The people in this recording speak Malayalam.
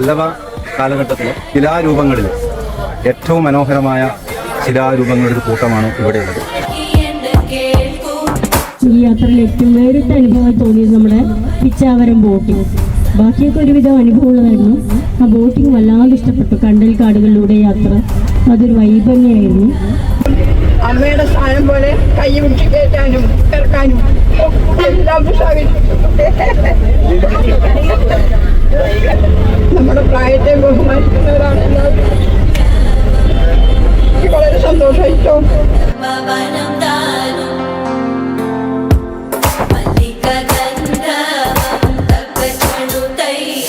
പല്ലവ കാലഘട്ടത്തിലെ ശിലാരൂപങ്ങളിൽ ഏറ്റവും മനോഹരമായ ശിലാരൂപങ്ങളുടെ ഒരു കൂട്ടമാണ് ഇവിടെയുള്ളത്. ഈ യാത്രയിൽ ഏറ്റവും വേറിട്ട അനുഭവമായി തോന്നിയത് നമ്മുടെ പിച്ചാവരം ബോട്ടിംഗ് ബാക്കിയൊക്കെ ഒരുവിധം അനുഭവമുള്ളതായിരുന്നു. ആ ബോട്ടിംഗ് വല്ലാതെ ഇഷ്ടപ്പെട്ടു. കണ്ടൽ കാടുകളിലൂടെ യാത്ര. അതൊരു വൈബന്യായിരുന്നു അമ്മയുടെ സ്ഥാനം പോലെ കൈ പിടിച്ച് കയറ്റാനും ഇറക്കാനും എല്ലാം പ്രായത്തെ ബഹുമാനിക്കുന്നവരാണ് എല്ലാവരും വളരെ സന്തോഷമായിട്ടും